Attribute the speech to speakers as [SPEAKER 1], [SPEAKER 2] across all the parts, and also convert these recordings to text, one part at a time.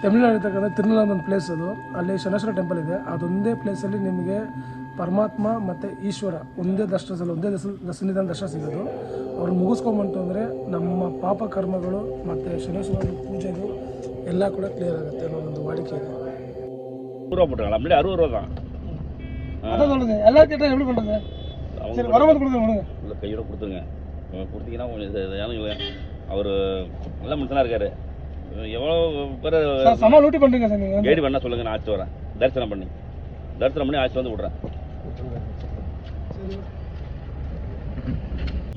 [SPEAKER 1] ತಮಿಳ್ನಾಡಿರ್ತಕ್ಕಂಥ ತಿರುನಲ್ಲ ಒಂದು ಪ್ಲೇಸ್ ಅದು ಅಲ್ಲಿ ಶನೇಶ್ವರ ಟೆಂಪಲ್ ಇದೆ ಅದೊಂದೇ ಪ್ಲೇಸಲ್ಲಿ ನಿಮಗೆ ಪರಮಾತ್ಮ ಮತ್ತು ಈಶ್ವರ ಒಂದೇ ದರ್ಶನದಲ್ಲಿ ಒಂದೇ ದರ್ಶನ ದರ್ಶನದ ದರ್ಶನ ಸಿಗೋದು ಅವ್ರು ಮುಗಿಸ್ಕೊಂಬಂತು ಅಂದರೆ ನಮ್ಮ ಪಾಪ ಕರ್ಮಗಳು ಮತ್ತು ಶನೇಶ್ವರ ಪೂಜೆದು ಎಲ್ಲ ಕೂಡ ಕ್ಲಿಯರ್ ಆಗುತ್ತೆ ಅನ್ನೋ ಒಂದು ವಾಡಿಕೆ ಇದೆ
[SPEAKER 2] ரூபா போட்டுருங்களா அப்படியே அறுபது ரூபா தான்
[SPEAKER 1] அதான் சொல்லுங்க எல்லா கிட்ட எப்படி பண்ணுறது சரி வரும்போது கொடுங்க கொடுங்க
[SPEAKER 2] இல்லை கையோட கொடுத்துருங்க அஹ் கொடுத்தீங்கன்னா கொஞ்சம் இது இது ஏன்னா அவர் நல்ல மனுஷனாக இருக்காரு எவ்வளோ பேர்
[SPEAKER 1] சார் செம லூட்டி பண்ணுறீங்க சார் நீங்கள்
[SPEAKER 2] கைடு வேணா சொல்லுங்க நான் ஆச்சு வரேன் தரிசனம் பண்ணி தரிசனம் பண்ணி ஆச்சு வந்து விட்றேன்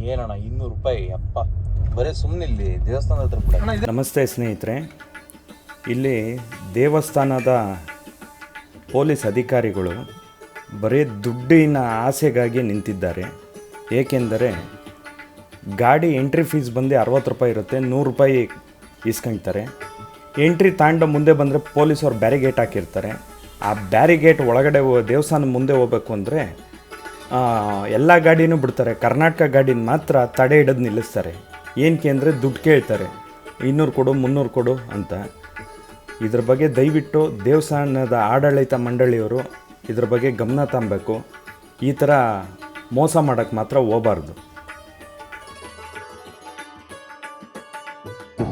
[SPEAKER 3] ಏನಣ್ಣ ಇನ್ನೂರು ರೂಪಾಯಿ ಅಪ್ಪ ಬರೀ ಸುಮ್ಮನೆ ಇಲ್ಲಿ ದೇವಸ್ಥಾನದ ಹತ್ರ ಬಿಡ
[SPEAKER 4] ನಮಸ್ತೆ ಸ್ನೇಹಿತರೆ ಇಲ್ಲಿ ದೇವಸ್ಥಾನದ ಪೊಲೀಸ್ ಅಧಿಕಾರಿಗಳು ಬರೀ ದುಡ್ಡಿನ ಆಸೆಗಾಗಿ ನಿಂತಿದ್ದಾರೆ ಏಕೆಂದರೆ ಗಾಡಿ ಎಂಟ್ರಿ ಫೀಸ್ ಬಂದು ಅರವತ್ತು ರೂಪಾಯಿ ಇರುತ್ತೆ ನೂರು ರೂಪಾಯಿ ಇಸ್ಕೊಳ್ತಾರೆ ಎಂಟ್ರಿ ತಾಂಡ ಮುಂದೆ ಬಂದರೆ ಪೊಲೀಸವ್ರು ಬ್ಯಾರಿಗೇಟ್ ಹಾಕಿರ್ತಾರೆ. ಆ ಬ್ಯಾರಿಗೇಟ್ ಒಳಗಡೆ ದೇವಸ್ಥಾನ ಮುಂದೆ ಹೋಗ್ಬೇಕು ಅಂದರೆ ಎಲ್ಲ ಗಾಡಿನೂ ಬಿಡ್ತಾರೆ. ಕರ್ನಾಟಕ ಗಾಡಿನ ಮಾತ್ರ ತಡೆ ಹಿಡಿದು ನಿಲ್ಲಿಸ್ತಾರೆ. ಏನಕ್ಕೆ ಅಂದರೆ ದುಡ್ಡು ಕೇಳ್ತಾರೆ. ಇನ್ನೂರು ಕೊಡು, ಮುನ್ನೂರು ಕೊಡು ಅಂತ. ಇದ್ರ ಬಗ್ಗೆ ದಯವಿಟ್ಟು ದೇವಸ್ಥಾನದ ಆಡಳಿತ ಮಂಡಳಿಯವರು ಇದ್ರ ಬಗ್ಗೆ ಗಮನ ತಗೊಬೇಕು ಈ ಥರ ಮೋಸ ಮಾಡೋಕ್ಕೆ ಮಾತ್ರ ಹೋಗಬಾರ್ದು.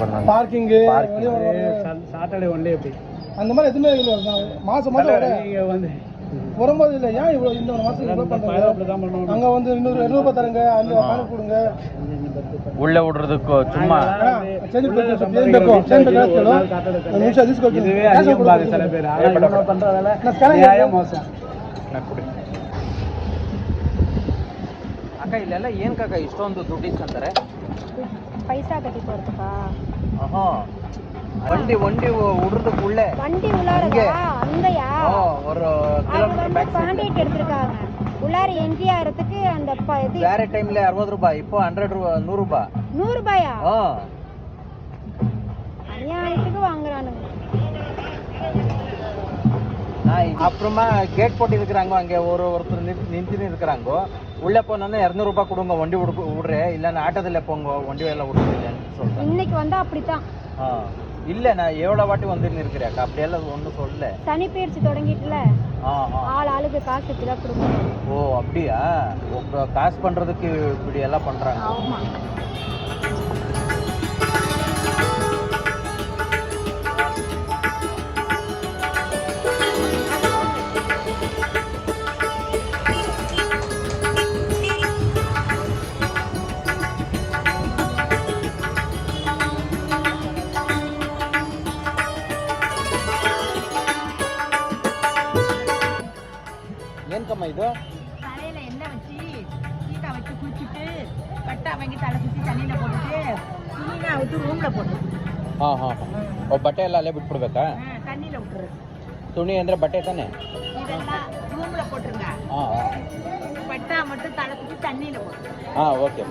[SPEAKER 1] பண்ணலாம் பார்க்கிங்கு
[SPEAKER 5] சாட்டர்டே ஒன்லே எப்படி
[SPEAKER 1] அந்த மாதிரி எதுவுமே இல்லை மாசம் மாதம்
[SPEAKER 5] வந்து
[SPEAKER 1] வரும்போது இல்லை ஏன் இவ்வளோ இந்த ஒரு மாதம் இவ்வளோ பண்ணுறாங்க அங்கே வந்து இன்னொரு இரநூறுபா தருங்க அந்த பணம் கொடுங்க
[SPEAKER 3] ಉಳ್ಳೆ ಹುಡ್ರದಕ್ಕೂ ಸುಮ್ಮ ಅಕ್ಕ ಇಲ್ಲೆಲ್ಲ ಏನ್ಕಕ್ಕ ಇಷ್ಟೊಂದು ದುಡ್ಡು
[SPEAKER 6] பைசா கட்டி போறதுக்கா?
[SPEAKER 3] ஆஹா. வண்டி வண்டி உடுறதுக்குள்ள.
[SPEAKER 6] வண்டி உள்ளாரதா? அங்கயா?
[SPEAKER 3] ஒரு
[SPEAKER 6] கிலோமீட்டர் பேக் கான்ட்ராக்ட் எடுத்திருக்காங்க. உள்ளார என்ட்ரி ஆறதுக்கு அந்த இது
[SPEAKER 3] வேற டைம்ல 60 ரூபாய் இப்போ 100 ரூபாய்
[SPEAKER 6] நூறு ரூபாய்
[SPEAKER 3] 100 ரூபாயா? ஆ.
[SPEAKER 6] அநியாயத்துக்கு வாங்குறானுங்க.
[SPEAKER 3] அப்புறமா கேட் போட்டு இருக்கிறாங்க அங்க ஒரு ஒருத்தர் நின்று நின்று இருக்கிறாங்க. உள்ளே போனோன்னா இரநூறு ரூபாய் கொடுங்க வண்டி விடு விடுறேன் இல்லைன்னா ஆட்டோதில் போங்க வண்டி எல்லாம் விடுறதில்லைன்னு சொல்கிறேன்
[SPEAKER 6] இன்னைக்கு வந்தா அப்படித்தான்.
[SPEAKER 3] ஆ. இல்லை நான் எவ்வளோ வாட்டி வந்துன்னு இருக்கிறேன். அப்படியெல்லாம் ஒன்றும் சொல்லல.
[SPEAKER 6] சனி பயிற்சி தொடங்கிட்டுல
[SPEAKER 3] ஆ ஆ.
[SPEAKER 6] ஆள் ஆளுக்கு காசு இப்படிதான் கொடுக்கணும்
[SPEAKER 3] ஓ அப்படியா? உங்க காசு பண்ணுறதுக்கு இப்படி எல்லாம் பண்ணுறாங்க
[SPEAKER 6] ஆமா.
[SPEAKER 3] ಏನ್ಕಮ್ಮ ಇದು
[SPEAKER 7] தலையில எண்ணெய் வச்சு சீக்கா வச்சு குளிச்சுட்டு பட்டா வாங்கி தலை சுற்றி தண்ணியில் போட்டுட்டு துணினா அவுத்து ரூமில் போட்டு
[SPEAKER 3] ಹಾಂ ಹಾಂ ಓ ಬಟ್ಟೆ ಎಲ್ಲ ಅಲ್ಲೇ ಬಿಟ್ಬಿಡ್ಬೇಕಾ
[SPEAKER 7] தண்ணியில் விட்டுரு
[SPEAKER 3] ತುಣಿ ಅಂದರೆ ಬಟ್ಟೆ ತಾನೆ
[SPEAKER 7] இதெல்லாம் ரூமில் போட்டுருங்க
[SPEAKER 3] ಹಾಂ ಹಾಂ
[SPEAKER 7] பட்டா மட்டும் தலை சுற்றி தண்ணியில் போட்டு
[SPEAKER 3] ಹಾಂ ಓಕೆ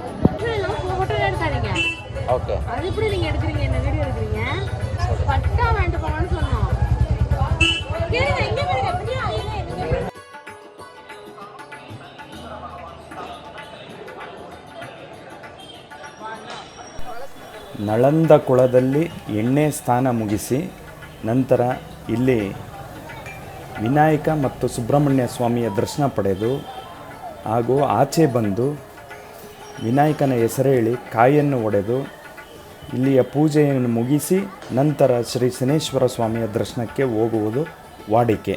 [SPEAKER 7] ஃபோட்டோ எடுக்காதீங்க
[SPEAKER 3] ಓಕೆ
[SPEAKER 7] அது எப்படி நீங்கள் எடுக்கிறீங்க என்ன வீடியோ எடுக்கிறீங்க பட்டா வாங்கிட்டு போங்கன்னு சொன்னோம்
[SPEAKER 4] ನಳಂದ ಕುಳದಲ್ಲಿ ಎಣ್ಣೆ ಸ್ಥಾನ ಮುಗಿಸಿ ನಂತರ ಇಲ್ಲಿ ವಿನಾಯಕ ಮತ್ತು ಸುಬ್ರಹ್ಮಣ್ಯ ಸ್ವಾಮಿಯ ದರ್ಶನ ಪಡೆದು ಹಾಗೂ ಆಚೆ ಬಂದು ವಿನಾಯಕನ ಹೆಸರೇಳಿ ಕಾಯನ್ನು ಒಡೆದು ಇಲ್ಲಿಯ ಪೂಜೆಯನ್ನು ಮುಗಿಸಿ ನಂತರ ಶ್ರೀ ಶನೇಶ್ವರ ಸ್ವಾಮಿಯ ದರ್ಶನಕ್ಕೆ ಹೋಗುವುದು ವಾಡಿಕೆ.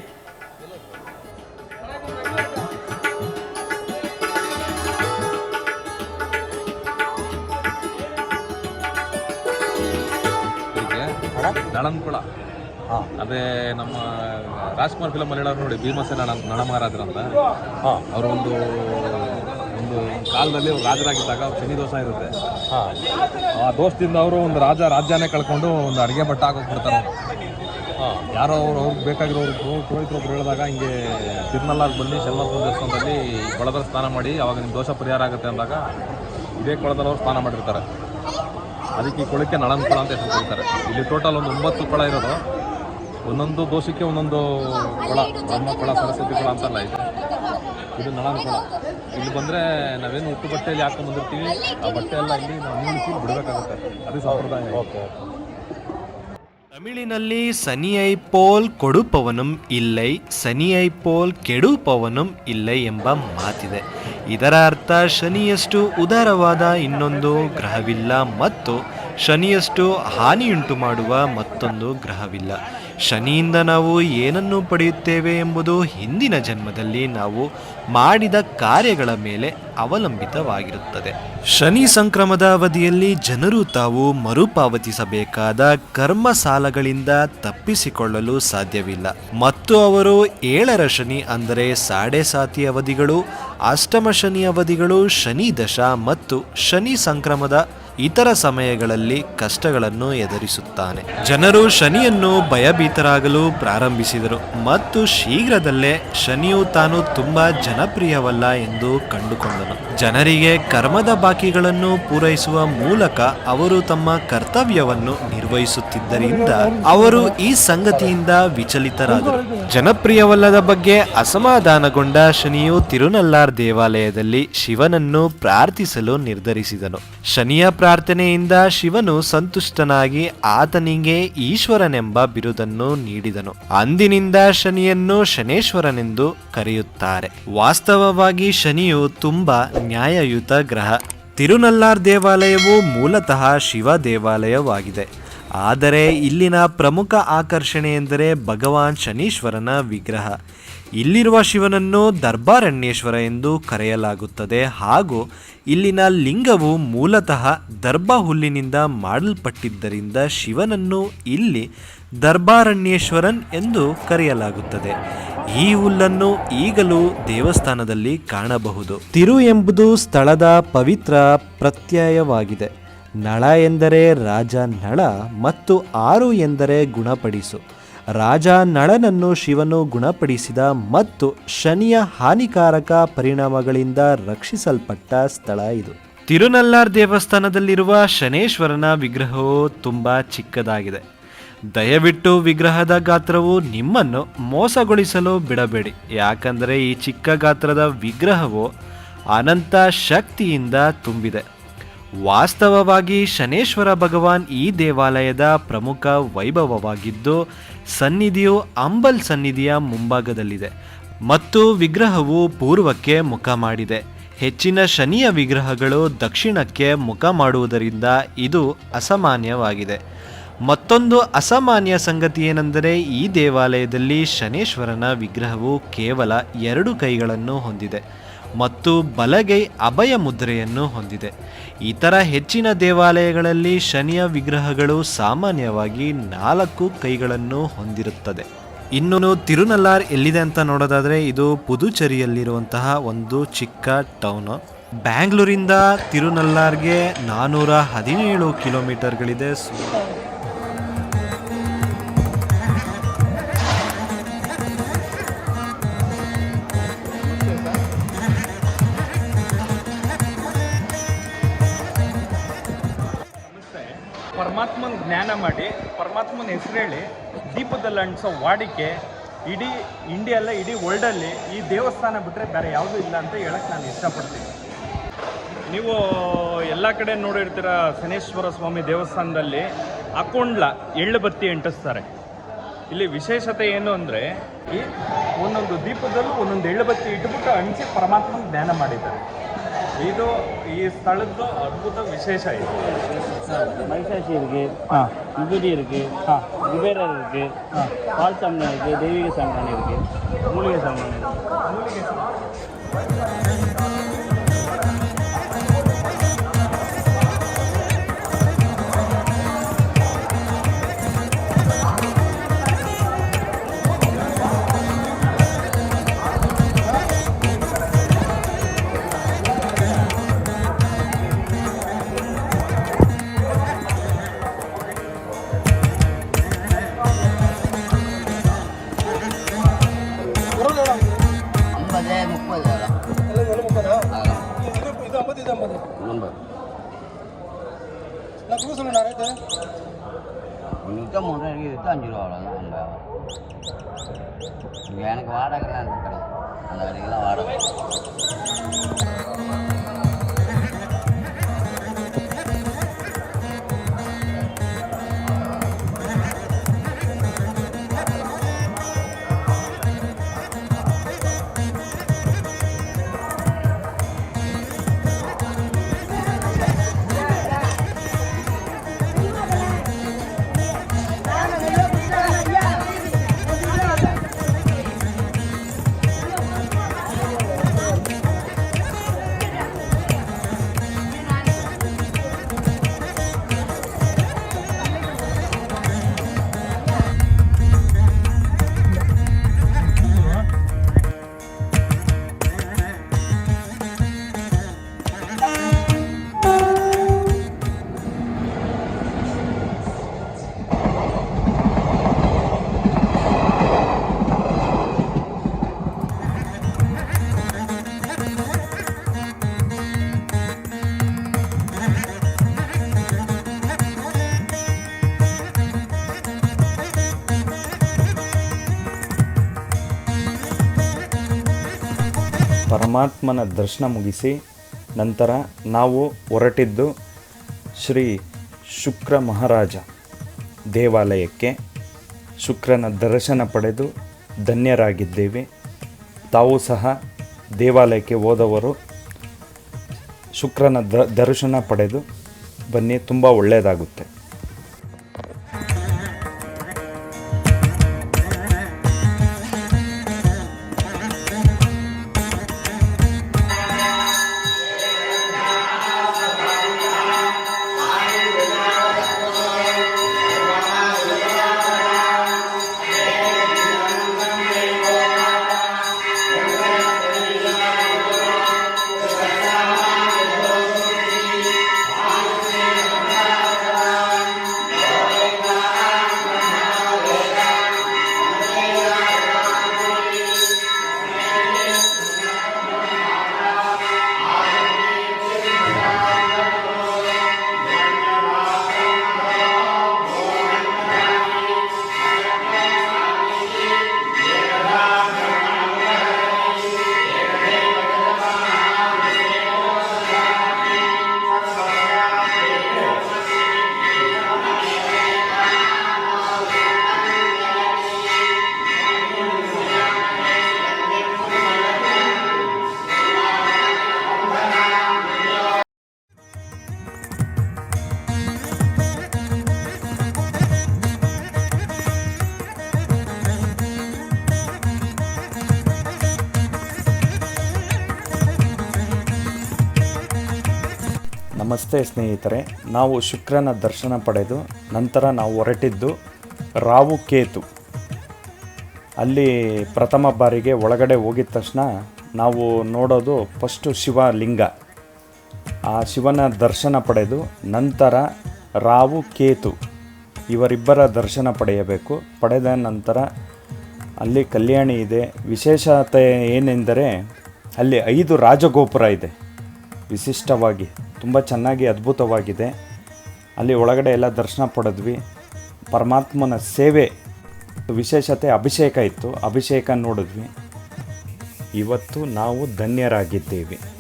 [SPEAKER 8] ನಳನ್ಕುಳ. ಅದೇ ನಮ್ಮ ರಾಜ್ಕುಮಾರ್ ಫಿಲಮ್ ಅಲ್ಲಿ ಹೇಳೋರು ನೋಡಿ ಭೀಮಸೇನ ನಳ ನಳಮಹಾರಾಜರು ಅಂತ. ಅವರು ಒಂದು ಒಂದು ಕಾಲದಲ್ಲಿ ಅವ್ರು ರಾಜರಾಗಿದ್ದಾಗ ಶನಿ ದೋಷ ಇರುತ್ತೆ. ಆ ದೋಷದಿಂದ ಅವರು ಒಂದು ರಾಜ ರಾಜ್ಯನೇ ಕಳ್ಕೊಂಡು ಒಂದು ಅಡುಗೆ ಭಟ್ಟ ಹಾಕೋಗ್ಬಿಡ್ತಾರೆ. ಯಾರೋ ಅವ್ರು ಅವ್ರಿಗೆ ಬೇಕಾಗಿರೋರು ಪುರೋಹಿತರು ಒಬ್ರು ಹೇಳಿದಾಗ ಹಿಂಗೆ ತಿರುನಲ್ಲಾಗಿ ಬನ್ನಿ ಶಲ್ಮಸ್ವ ದೇವಸ್ಥಾನದಲ್ಲಿ ಕೊಳದಲ್ಲಿ ಸ್ನಾನ ಮಾಡಿ ಅವಾಗ ನಿಮ್ಮ ದೋಷ ಪರಿಹಾರ ಆಗುತ್ತೆ ಅಂದಾಗ ಇದೇ ಕೊಳದಲ್ಲಿ ಅವ್ರು ಸ್ನಾನ ಮಾಡಿರ್ತಾರೆ. ಅದಕ್ಕೆ ಈ ಕೊಳಕ್ಕೆ ನಳನ್ಕೊಳ ಅಂತ ಹೆಸರು ಕೊಡ್ತಾರೆ. ಇಲ್ಲಿ ಟೋಟಲ್ ಒಂದು ಒಂಬತ್ತು ಕೊಳ ಇರೋದು. ಒಂದೊಂದು ದೋಷಕ್ಕೆ ಒಂದೊಂದು ಕೊಳ ಬ್ರಹ್ಮ ಕೊಳ, ಸರಸ್ವತಿ ಕೊಳ ಅಂತಲ್ಲ ಇದು. ಇದು ನಳನ್ಕೊಳ ಇಲ್ಲಿ ಬಂದರೆ ನಾವೇನು ಉಟ್ಟು ಬಟ್ಟೆಯಲ್ಲಿ ಹಾಕೊಂಡು ಬಂದಿರ್ತೀವಿ. ಆ ಬಟ್ಟೆ ಎಲ್ಲ ಇಲ್ಲಿ ನಾವು ನಿಲ್ಲಿಸಿ ಬಿಡಬೇಕಾಗುತ್ತೆ. ಅದು ಸಂಪ್ರದಾಯ. ಓಕೆ.
[SPEAKER 9] ತಮಿಳಿನಲ್ಲಿ ಸನಿಯೈ ಪೋಲ್ ಕೊಡುಪವನುಂ ಇಲ್ಲೈ, ಸನಿಯೈ ಪೋಲ್ ಕೆಡುಪವನುಂ ಇಲ್ಲೈ ಎಂಬ ಮಾತಿದೆ. ಇದರ ಅರ್ಥ ಶನಿಯಷ್ಟು ಉದಾರವಾದ ಇನ್ನೊಂದು ಗ್ರಹವಿಲ್ಲ ಮತ್ತು ಶನಿಯಷ್ಟು ಹಾನಿಯುಂಟು ಮಾಡುವ ಮತ್ತೊಂದು ಗ್ರಹವಿಲ್ಲ. ಶನಿಯಿಂದ ನಾವು ಏನನ್ನು ಪಡೆಯುತ್ತೇವೆ ಎಂಬುದು ಹಿಂದಿನ ಜನ್ಮದಲ್ಲಿ ನಾವು ಮಾಡಿದ ಕಾರ್ಯಗಳ ಮೇಲೆ ಅವಲಂಬಿತವಾಗಿರುತ್ತದೆ. ಶನಿ ಸಂಕ್ರಮದ ಅವಧಿಯಲ್ಲಿ ಜನರು ತಾವು ಮರುಪಾವತಿಸಬೇಕಾದ ಕರ್ಮ ಸಾಲಗಳಿಂದ ತಪ್ಪಿಸಿಕೊಳ್ಳಲು ಸಾಧ್ಯವಿಲ್ಲ. ಮತ್ತು ಅವರು ಏಳರ ಶನಿ ಅಂದರೆ ಸಾಡೆ ಸಾತಿ ಅವಧಿಗಳು, ಅಷ್ಟಮ ಶನಿ ಅವಧಿಗಳು, ಶನಿ ದಶ ಮತ್ತು ಶನಿ ಸಂಕ್ರಮದ ಇತರ ಸಮಯಗಳಲ್ಲಿ ಕಷ್ಟಗಳನ್ನು ಎದುರಿಸುತ್ತಾನೆ. ಜನರು ಶನಿಯನ್ನು ಭಯಭೀತರಾಗಲು ಪ್ರಾರಂಭಿಸಿದರು ಮತ್ತು ಶೀಘ್ರದಲ್ಲೇ ಶನಿಯು ತಾನು ತುಂಬಾ ಜನಪ್ರಿಯವಲ್ಲ ಎಂದು ಕಂಡುಕೊಂಡನು. ಜನರಿಗೆ ಕರ್ಮದ ಬಾಕಿಗಳನ್ನು ಪೂರೈಸುವ ಮೂಲಕ ಅವರು ತಮ್ಮ ಕರ್ತವ್ಯವನ್ನು ನಿರ್ವಹಿಸುತ್ತಿದ್ದರಿಂದ ಅವರು ಈ ಸಂಗತಿಯಿಂದ ವಿಚಲಿತರಾದರು. ಜನಪ್ರಿಯವಲ್ಲದ ಬಗ್ಗೆ ಅಸಮಾಧಾನಗೊಂಡ ಶನಿಯು ತಿರುನಲ್ಲಾರ್ ದೇವಾಲಯದಲ್ಲಿ ಶಿವನನ್ನು ಪ್ರಾರ್ಥಿಸಲು ನಿರ್ಧರಿಸಿದನು. ಶನಿಯ ಪ್ರಾರ್ಥನೆಯಿಂದ ಶಿವನು ಸಂತುಷ್ಟನಾಗಿ ಆತನಿಗೆ ಈಶ್ವರನೆಂಬ ಬಿರುದನ್ನು ನೀಡಿದನು. ಅಂದಿನಿಂದ ಶನಿಯನ್ನು ಶನೇಶ್ವರನೆಂದು ಕರೆಯುತ್ತಾರೆ. ವಾಸ್ತವವಾಗಿ ಶನಿಯು ತುಂಬಾ ನ್ಯಾಯಯುತ ಗ್ರಹ. ತಿರುನಲ್ಲಾರ್ ದೇವಾಲಯವು ಮೂಲತಃ ಶಿವ ದೇವಾಲಯವಾಗಿದೆ. ಆದರೆ ಇಲ್ಲಿನ ಪ್ರಮುಖ ಆಕರ್ಷಣೆ ಎಂದರೆ ಭಗವಾನ್ ಶನೀಶ್ವರನ ವಿಗ್ರಹ. ಇಲ್ಲಿರುವ ಶಿವನನ್ನು ದರ್ಬಾರಣ್ಯೇಶ್ವರ ಎಂದು ಕರೆಯಲಾಗುತ್ತದೆ ಹಾಗೂ ಇಲ್ಲಿನ ಲಿಂಗವು ಮೂಲತಃ ದರ್ಬಾ ಹುಲ್ಲಿನಿಂದ ಮಾಡಲ್ಪಟ್ಟಿದ್ದರಿಂದ ಶಿವನನ್ನು ಇಲ್ಲಿ ದರ್ಬಾರಣ್ಯೇಶ್ವರನ್ ಎಂದು ಕರೆಯಲಾಗುತ್ತದೆ. ಈ ಹುಲ್ಲನ್ನು ಈಗಲೂ ದೇವಸ್ಥಾನದಲ್ಲಿ ಕಾಣಬಹುದು. ತಿರು ಎಂಬುದು ಸ್ಥಳದ ಪವಿತ್ರ ಪ್ರತ್ಯಯವಾಗಿದೆ. ನಳ ಎಂದರೆ ರಾಜ ನಳ ಮತ್ತು ಆರು ಎಂದರೆ ಗುಣಪಡಿಸು. ರಾಜ ನಳನನ್ನು ಶಿವನು ಗುಣಪಡಿಸಿದ ಮತ್ತು ಶನಿಯ ಹಾನಿಕಾರಕ ಪರಿಣಾಮಗಳಿಂದ ರಕ್ಷಿಸಲ್ಪಟ್ಟ ಸ್ಥಳ ಇದು. ತಿರುನಲ್ಲಾರ್ ದೇವಸ್ಥಾನದಲ್ಲಿರುವ ಶನೇಶ್ವರನ ವಿಗ್ರಹವು ತುಂಬ ಚಿಕ್ಕದಾಗಿದೆ. ದಯವಿಟ್ಟು ವಿಗ್ರಹದ ಗಾತ್ರವು ನಿಮ್ಮನ್ನು ಮೋಸಗೊಳಿಸಲು ಬಿಡಬೇಡಿ. ಯಾಕಂದರೆ ಈ ಚಿಕ್ಕ ಗಾತ್ರದ ವಿಗ್ರಹವು ಅನಂತ ಶಕ್ತಿಯಿಂದ ತುಂಬಿದೆ. ವಾಸ್ತವವಾಗಿ ಶನೇಶ್ವರ ಭಗವಾನ್ ಈ ದೇವಾಲಯದ ಪ್ರಮುಖ ವೈಭವವಾಗಿದ್ದು, ಸನ್ನಿಧಿಯು ಅಂಬಲ್ ಸನ್ನಿಧಿಯ ಮುಂಭಾಗದಲ್ಲಿದೆ ಮತ್ತು ವಿಗ್ರಹವು ಪೂರ್ವಕ್ಕೆ ಮುಖ ಮಾಡಿದೆ. ಹೆಚ್ಚಿನ ಶನಿಯ ವಿಗ್ರಹಗಳು ದಕ್ಷಿಣಕ್ಕೆ ಮುಖ ಮಾಡುವುದರಿಂದ ಇದು ಅಸಾಮಾನ್ಯವಾಗಿದೆ. ಮತ್ತೊಂದು ಅಸಾಮಾನ್ಯ ಸಂಗತಿ ಏನೆಂದರೆ, ಈ ದೇವಾಲಯದಲ್ಲಿ ಶನೇಶ್ವರನ ವಿಗ್ರಹವು ಕೇವಲ ಎರಡು ಕೈಗಳನ್ನು ಹೊಂದಿದೆ. ಮತ್ತು ಬಲಗೈ ಅಭಯ ಮುದ್ರೆಯನ್ನು ಹೊಂದಿದೆ. ಇತರ ಹೆಚ್ಚಿನ ದೇವಾಲಯಗಳಲ್ಲಿ ಶನಿಯ ವಿಗ್ರಹಗಳು ಸಾಮಾನ್ಯವಾಗಿ ನಾಲ್ಕು ಕೈಗಳನ್ನು ಹೊಂದಿರುತ್ತದೆ. ಇನ್ನು ತಿರುನಲ್ಲಾರ್ ಎಲ್ಲಿದೆ ಅಂತ ನೋಡೋದಾದರೆ ಇದು ಪುದುಚೇರಿಯಲ್ಲಿರುವಂತಹ ಒಂದು ಚಿಕ್ಕ ಟೌನು. ಬ್ಯಾಂಗ್ಳೂರಿಂದ ತಿರುನಲ್ಲಾರ್ಗೆ ನಾನ್ನೂರ ಹದಿನೇಳು ಕಿಲೋಮೀಟರ್ಗಳಿದೆ. ಸುಮಾರು
[SPEAKER 10] ಪರಮಾತ್ಮನ ಜ್ಞಾನ ಮಾಡಿ, ಪರಮಾತ್ಮನ ಹೆಸರು ಹೇಳಿ ದೀಪದಲ್ಲಿ ಅಂಟಿಸೋ ವಾಡಿಕೆ ಇಡೀ ಇಂಡಿಯಲ್ಲ, ಇಡೀ ವರ್ಲ್ಡಲ್ಲಿ ಈ ದೇವಸ್ಥಾನ ಬಿಟ್ಟರೆ ಬೇರೆ ಯಾವುದೂ ಇಲ್ಲ ಅಂತ ಹೇಳಕ್ಕೆ ನಾನು ಇಷ್ಟಪಡ್ತೀನಿ. ನೀವು ಎಲ್ಲ ಕಡೆ ನೋಡಿರ್ತೀರ ಶನೇಶ್ವರ ಸ್ವಾಮಿ ದೇವಸ್ಥಾನದಲ್ಲಿ ಅಕೊಂಡ್ಲ ಎಳ್ಳು ಬತ್ತಿ ಅಂಟಿಸ್ತಾರೆ. ಇಲ್ಲಿ ವಿಶೇಷತೆ ಏನು ಅಂದರೆ ಈ ಒಂದೊಂದು ದೀಪದಲ್ಲೂ ಒಂದೊಂದು ಎಳ್ಳು ಬತ್ತಿ ಇಟ್ಬಿಟ್ಟು ಅಂಟಿಸಿ ಪರಮಾತ್ಮನ ಜ್ಞಾನ ಮಾಡಿದ್ದಾರೆ. ಇದು ಈ ಸ್ಥಳದ್ದು ಅದ್ಭುತ ವಿಶೇಷ ಇದು
[SPEAKER 5] மகிஷாசி இருக்கு விபூதி இருக்கு குபேரர் இருக்கு பால் சாம்பிராணி இருக்கு தெய்வீக சாம்பிராணி இருக்கு மூலிகை சாம்பிராணி இருக்கு
[SPEAKER 3] யுத்தம் ஒன்றரை அடிக்க அஞ்சு ரூபா அவ்வளோதான் எனக்கு வாடகை தான் அந்த கடையில் அந்த கடைக்கெல்லாம் வாடகை.
[SPEAKER 4] ಪರಮಾತ್ಮನ ದರ್ಶನ ಮುಗಿಸಿ ನಂತರ ನಾವು ಹೊರಟಿದ್ದು ಶ್ರೀ ಶುಕ್ರ ಮಹಾರಾಜ ದೇವಾಲಯಕ್ಕೆ. ಶುಕ್ರನ ದರ್ಶನ ಪಡೆದು ಧನ್ಯರಾಗಿದ್ದೇವೆ. ತಾವು ಸಹ ದೇವಾಲಯಕ್ಕೆ ಹೋದವರು ಶುಕ್ರನ ದ, ದರ್ಶನ ಪಡೆದು ಬನ್ನಿ, ತುಂಬ ಒಳ್ಳೆಯದಾಗುತ್ತೆ. ನಮಸ್ತೆ ಸ್ನೇಹಿತರೆ, ನಾವು ಶುಕ್ರನ ದರ್ಶನ ಪಡೆದು ನಂತರ ನಾವು ಹೊರಟಿದ್ದು ರಾವು ಕೇತು. ಅಲ್ಲಿ ಪ್ರಥಮ ಬಾರಿಗೆ ಒಳಗಡೆ ಹೋಗಿದ ತಕ್ಷಣ ನಾವು ನೋಡೋದು ಫಸ್ಟು ಶಿವಲಿಂಗ ಆ ಶಿವನ ದರ್ಶನ ಪಡೆದು ನಂತರ ರಾವು ಕೇತು. ಇವರಿಬ್ಬರ ದರ್ಶನ ಪಡೆಯಬೇಕು. ಪಡೆದ ನಂತರ ಅಲ್ಲಿ ಕಲ್ಯಾಣಿ ಇದೆ. ವಿಶೇಷತೆ ಏನೆಂದರೆ ಅಲ್ಲಿ ಐದು ರಾಜಗೋಪುರ ಇದೆ. ವಿಶಿಷ್ಟವಾಗಿ, ತುಂಬ ಚೆನ್ನಾಗಿ ಅದ್ಭುತವಾಗಿದೆ. ಅಲ್ಲಿ ಒಳಗಡೆ ಎಲ್ಲ ದರ್ಶನ ಪಡೆದ್ವಿ. ಪರಮಾತ್ಮನ ಸೇವೆ, ವಿಶೇಷತೆ ಅಭಿಷೇಕ ಇತ್ತು. ಅಭಿಷೇಕ ನೋಡಿದ್ವಿ. ಇವತ್ತು ನಾವು ಧನ್ಯರಾಗಿದ್ದೇವೆ.